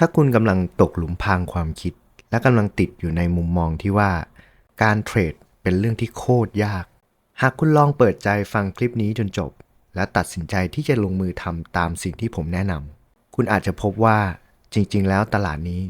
ถ้าคุณกำลังตกหลุมพรางความคิด และกำลังติดอยู่ในมุมมองที่ว่า การเทรดเป็นเรื่องที่โคตรยาก หากคุณลองเปิดใจฟังคลิปนี้จนจบ และตัดสินใจที่จะลงมือทำตามสิ่งที่ผมแนะนำคุณอาจจะพบว่าจริง ๆ แล้วตลาดนี้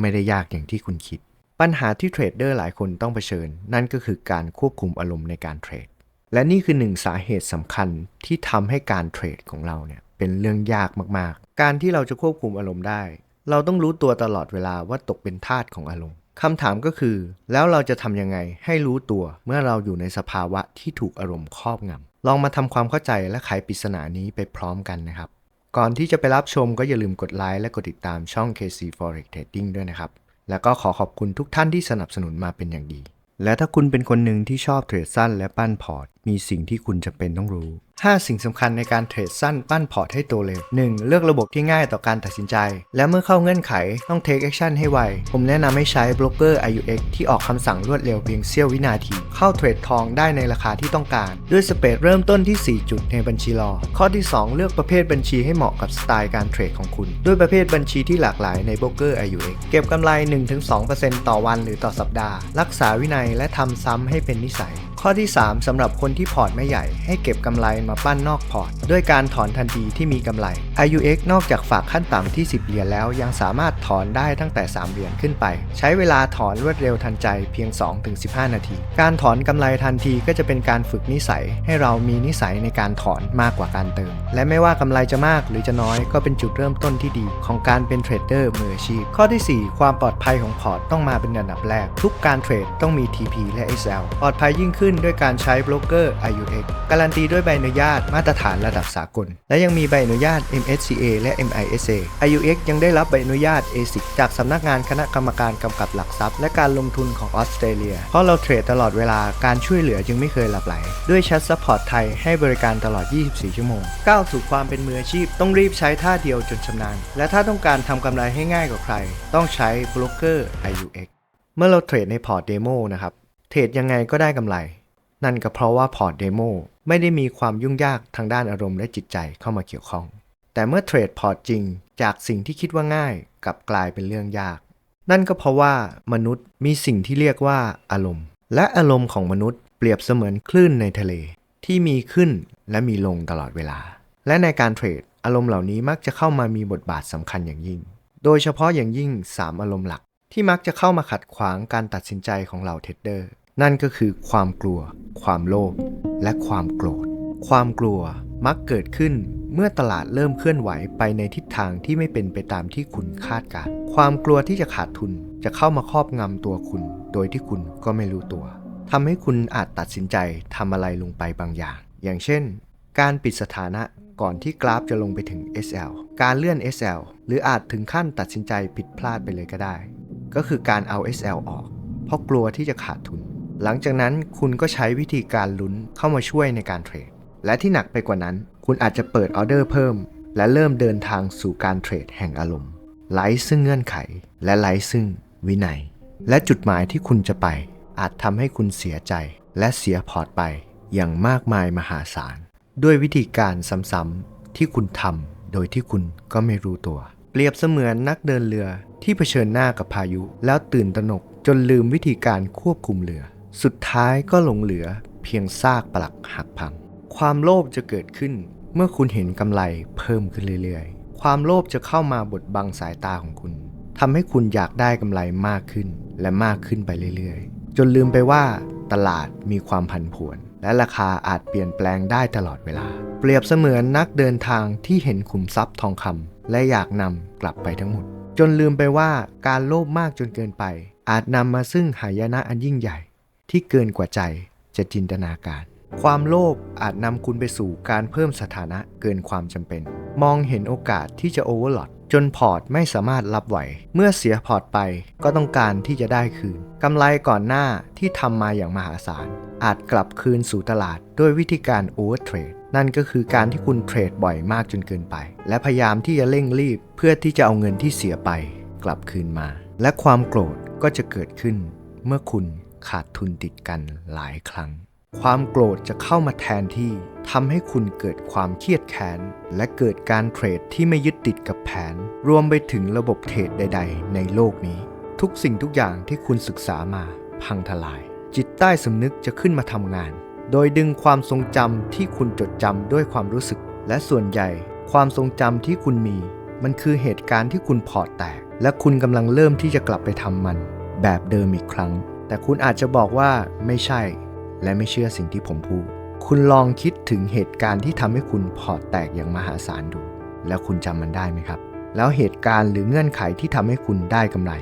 ไม่ได้ยากอย่างที่คุณคิด ปัญหาที่เทรดเดอร์หลายคนต้องเผชิญ นั่นก็คือการควบคุมอารมณ์ในการเทรดและนี่คือหนึ่งสาเหตุสำคัญที่ทำให้การเทรดของเราเนี่ยเป็นเรื่องยากมากๆ การที่เราจะควบคุมอารมณ์ได้ เราต้องรู้ตัวตลอดเวลาว่าตกเป็นทาสของอารมณ์คำถามก็คือ แล้วเราจะทำยังไงให้รู้ตัวเมื่อเราอยู่ในสภาวะที่ถูกอารมณ์ครอบงำลองมาทำความเข้าใจและไขปริศนานี้ไปพร้อมกันนะครับ ก่อนที่จะไปรับชมก็อย่าลืมกดไลค์และกดติดตามช่อง KC Forex Trading ด้วยนะครับ แล้วก็ขอขอบคุณทุกท่านที่สนับสนุนมาเป็นอย่างดี และถ้าคุณเป็นคนหนึ่งที่ชอบเทรดสั้นและปั้นพอร์ต มีสิ่งที่คุณจำเป็นต้องรู้ 5 สิ่งสำคัญในการเทรดสั้นปั้นพอร์ตให้โตเร็ว 1. เลือกระบบที่ง่ายต่อการตัดสินใจ และเมื่อเข้าเงื่อนไขต้อง take action ให้ไว ผมแนะนำให้ใช้บล็อกเกอร์ IUX ที่ออกคำสั่งรวดเร็วเพียงเสี้ยววินาที เข้าเทรดทองได้ในราคาที่ต้องการ ด้วยสเปรดเริ่มต้นที่ 4 จุดในบัญชีรอ ข้อที่ 2 เลือกประเภทบัญชีให้เหมาะกับสไตล์การเทรดของคุณ ด้วยประเภทบัญชีที่หลากหลายในบล็อกเกอร์ IUX เก็บกำไร 1-2%ต่อวันหรือต่อสัปดาห์ รักษาวินัยและทำซ้ำให้เป็นนิสัยข้อที่ 3สำหรับคนที่พอร์ตไม่ใหญ่ ให้เก็บกำไรมาปั้นนอกพอร์ต ด้วยการถอนทันทีที่มีกำไร IUX นอกจากฝากขั้นต่ำที่ 10 เหรียญแล้ว ยังสามารถถอนได้ตั้งแต่ 3 เหรียญขึ้นไป ใช้เวลาถอนรวดเร็วทันใจเพียง 2-15 นาที การถอนกำไรทันทีก็จะเป็นการฝึกนิสัย ให้เรามีนิสัยในการถอนมากกว่าการเติม และไม่ว่ากำไรจะมากหรือจะน้อยก็เป็นจุดเริ่มต้นที่ดีของการเป็นเทรดเดอร์มืออาชีพ ข้อที่ 4 ความปลอดภัยของพอร์ตต้องมาเป็นอันดับแรก ทุกการเทรดต้องมี TP และ SL ปลอดภัยยิ่งขึ้นด้วยการใช้บล็อกเกอร์ IUX การันตีด้วยใบอนุญาตมาตรฐานระดับสากล และยังมีใบอนุญาต MSCA และ MISA IUX ยังได้รับใบอนุญาต ASIC จากสำนักงานคณะกรรมการกำกับหลักทรัพย์ และการลงทุนของออสเตรเลีย เพราะเราเทรดตลอดเวลาการช่วยเหลือจึงไม่เคยหลับไหล ด้วยแชทซัพพอร์ตไทยให้บริการตลอด 24 ชั่วโมง ก้าวสู่ความเป็นมืออาชีพต้องรีบใช้ท่าเดียวจนชำนาญ และถ้าต้องการทำกำไรให้ง่ายกว่าใคร ต้องใช้บล็อกเกอร์ IUX เมื่อเราเทรดในพอร์ตเดโมนะครับ เทรดยังไงก็ได้กำไร นั่นก็เพราะว่าพอร์ตเดโมไม่ได้มีความยุ่งยากทางด้านอารมณ์และจิตใจเข้ามาเกี่ยวข้อง แต่เมื่อเทรดพอร์ตจริง จากสิ่งที่คิดว่าง่ายกลับกลายเป็นเรื่องยาก นั่นก็เพราะว่ามนุษย์มีสิ่งที่เรียกว่าอารมณ์ และอารมณ์ของมนุษย์เปรียบเสมือนคลื่นในทะเล ที่มีขึ้นและมีลงตลอดเวลา และในการเทรดอารมณ์เหล่านี้มักจะเข้ามามีบทบาทสำคัญอย่างยิ่ง โดยเฉพาะอย่างยิ่ง 3 อารมณ์หลัก ที่มักจะเข้ามาขัดขวางการตัดสินใจของเหล่าเทรดเดอร์ นั่นก็คือความกลัว ความโลภและความโกรธ ความกลัวมักเกิดขึ้นเมื่อตลาดเริ่มเคลื่อนไหวไปในทิศทางที่ไม่เป็นไปตามที่คุณคาดการ ความกลัวที่จะขาดทุนจะเข้ามาครอบงำตัวคุณ โดยที่คุณก็ไม่รู้ตัวทำให้คุณอาจตัดสินใจทำอะไรลงไปบางอย่าง อย่างเช่น การปิดสถานะก่อนที่กราฟจะลงไปถึง SL การเลื่อน SL หรืออาจถึงขั้นตัดสินใจผิดพลาดไปเลยก็ได้ ก็คือการเอา SL ออก เพราะกลัวที่จะขาดทุน หลังจากนั้นคุณก็ใช้วิธีการลุ้นเข้ามาช่วยในการเทรด และที่หนักไปกว่านั้น คุณอาจจะเปิดออเดอร์เพิ่ม และเริ่มเดินทางสู่การเทรดแห่งอารมณ์ไร้ซึ่งเงื่อนไข และไร้ซึ่งวินัย และจุดหมายที่คุณจะไป อาจทำให้คุณเสียใจ และเสียพอร์ตไป อย่างมากมายมหาศาล ด้วยวิธีการซ้ำๆที่คุณทำโดยที่คุณก็ไม่รู้ตัว เปรียบเสมือนนักเดินเรือที่เผชิญหน้ากับพายุ แล้วตื่นตระหนกจนลืมวิธีการควบคุมเรือ สุดท้ายก็หลงเหลือเพียงซากปลักหักพัง ความโลภจะเกิดขึ้น เมื่อคุณเห็นกำไรเพิ่มขึ้นเรื่อยๆ ความโลภจะเข้ามาบดบังสายตาของคุณทำให้คุณอยากได้กำไรมากขึ้นและมากขึ้นไปเรื่อยๆ จนลืมไปว่าตลาดมีความผันผวน และราคาอาจเปลี่ยนแปลงได้ตลอดเวลา เปรียบเสมือนนักเดินทางที่เห็นขุมทรัพย์ทองคำและอยากนำกลับไปทั้งหมด จนลืมไปว่าการโลภมากจนเกินไป อาจนำมาซึ่งหายนะอันยิ่งใหญ่ ที่เกินกว่าใจจะจินตนาการ ความโลภอาจนำคุณไปสู่การเพิ่มสถานะเกินความจำเป็น มองเห็นโอกาสที่จะโอเวอร์ลอดจนพอร์ตไม่สามารถรับไหว เมื่อเสียพอร์ตไปก็ต้องการที่จะได้คืนกำไรก่อนหน้าที่ทำมาอย่างมหาศาล อาจกลับคืนสู่ตลาดด้วยวิธีการโอเวอร์เทรดนั่นก็คือการที่คุณเทรดบ่อยมากจนเกินไป และพยายามที่จะเร่งรีบ เพื่อที่จะเอาเงินที่เสียไป กลับคืนมา และความโกรธก็จะเกิดขึ้น เมื่อคุณขาดทุนติดกันหลายครั้ง ความโกรธจะเข้ามาแทนที่ทำให้คุณเกิดความเครียดแค้น และเกิดการเทรดที่ไม่ยึดติดกับแผน รวมไปถึงระบบเทรดใด ๆ ในโลกนี้ ทุกสิ่งทุกอย่างที่คุณศึกษามา พังทลาย จิตใต้สำนึกจะขึ้นมาทำงาน โดยดึงความทรงจำที่คุณจดจำด้วยความรู้สึก และส่วนใหญ่ ความทรงจำที่คุณมี มันคือเหตุการณ์ที่คุณพอแตก และคุณกำลังเริ่มที่จะกลับไปทำมัน แบบเดิมอีกครั้ง แต่คุณอาจจะบอกว่าไม่ใช่ และไม่เชื่อสิ่งที่ผมพูด คุณลองคิดถึงเหตุการณ์ที่ทำให้คุณพอร์ตแตกอย่างมหาศาลดู แล้วคุณจำมันได้ไหมครับ แล้วเหตุการณ์หรือเงื่อนไขที่ทำให้คุณได้กำไร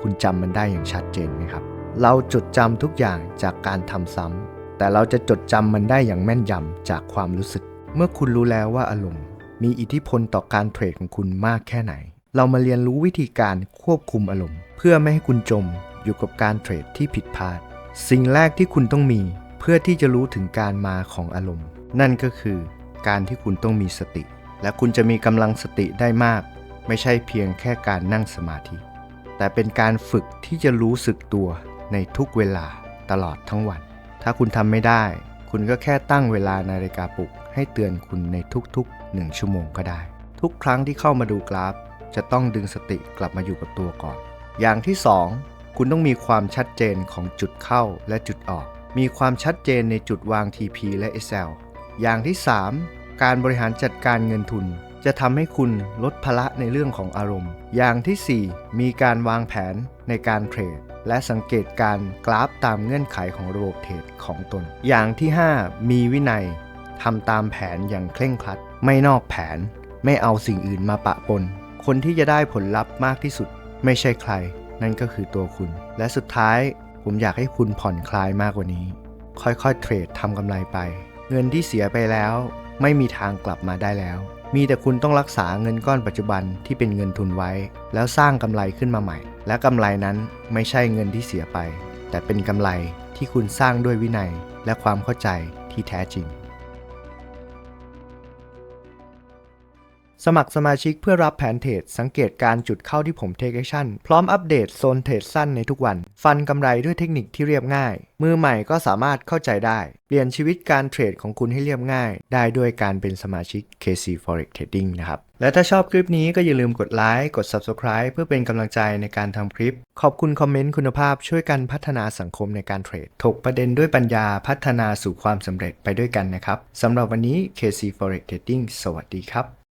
คุณจำมันได้อย่างชัดเจนไหมครับ เราจดจำทุกอย่างจากการทำซ้ำแต่เราจะจดจำมันได้อย่างแม่นยำจากความรู้สึก เมื่อคุณรู้แล้วว่าอารมณ์ มีอิทธิพลต่อการเทรดของคุณมากแค่ไหน เรามาเรียนรู้วิธีการควบคุมอารมณ์ เพื่อไม่ให้คุณจมอยู่กับการเทรดที่ผิดพลาด สิ่งแรกที่คุณต้องมี เพื่อที่จะรู้ถึงการมาของอารมณ์ นั่นก็คือการที่คุณต้องมีสติ และคุณจะมีกำลังสติได้มาก ไม่ใช่เพียงแค่การนั่งสมาธิ แต่เป็นการฝึกที่จะรู้สึกตัวในทุกเวลาตลอดทั้งวัน ถ้าคุณทำไม่ได้ คุณก็แค่ตั้งเวลานาฬิกาปลุก ให้เตือนคุณในทุกๆ 1 ชั่วโมงก็ได้ ทุกครั้งที่เข้ามาดูกราฟ จะต้องดึงสติกลับมาอยู่กับตัวก่อน อย่างที่ 2 คุณต้องมีความชัดเจนของจุดเข้าและจุดออก มีความชัดเจนในจุดวาง TP และ SL อย่างที่ 3 การบริหารจัดการเงินทุน จะทำให้คุณลดภาระในเรื่องของอารมณ์ อย่างทีสี่ 4 มีการวางแผนในการเทรด และสังเกตการกราฟตามเงื่อนไขของระบบเทรดของตน อย่างที่ 5 มีวินัยทำตามแผนอย่างเคร่งครัด ไม่นอกแผน ไม่เอาสิ่งอื่นมาปะปน คนที่จะได้ผลลัพธ์มากที่สุด ไม่ใช่ใคร นั่นก็คือตัวคุณ และสุดท้าย ผมอยากให้คุณผ่อนคลายมากกว่านี้ ค่อยๆเทรดทำกำไรไป เงินที่เสียไปแล้ว ไม่มีทางกลับมาได้แล้ว มีแต่คุณต้องรักษาเงินก้อนปัจจุบันที่เป็นเงินทุนไว้ แล้วสร้างกำไรขึ้นมาใหม่ และกำไรนั้นไม่ใช่เงินที่เสียไป แต่เป็นกำไรที่คุณสร้างด้วยวินัยและความเข้าใจที่แท้จริง สมัครสมาชิกเพื่อรับแผนเทรดสังเกตการจุดเข้าที่ผมเทคแอคชั่น พร้อมอัปเดตโซนเทรดสั้นในทุกวัน ฟันกำไรด้วยเทคนิคที่เรียบง่าย มือใหม่ก็สามารถเข้าใจได้ เปลี่ยนชีวิตการเทรดของคุณให้เรียบง่าย ได้ด้วยการเป็นสมาชิก KC Forex Trading นะครับ และถ้าชอบคลิปนี้ก็อย่าลืมกดไลค์กด Subscribe เพื่อเป็นกำลังใจในการทำคลิป ขอบคุณคอมเมนต์คุณภาพช่วยกันพัฒนาสังคมในการเทรดถกประเด็นด้วยปัญญาพัฒนาสู่ความสำเร็จไปด้วยกันนะครับสำหรับวันนี้ KC Forex Trading สวัสดีครับ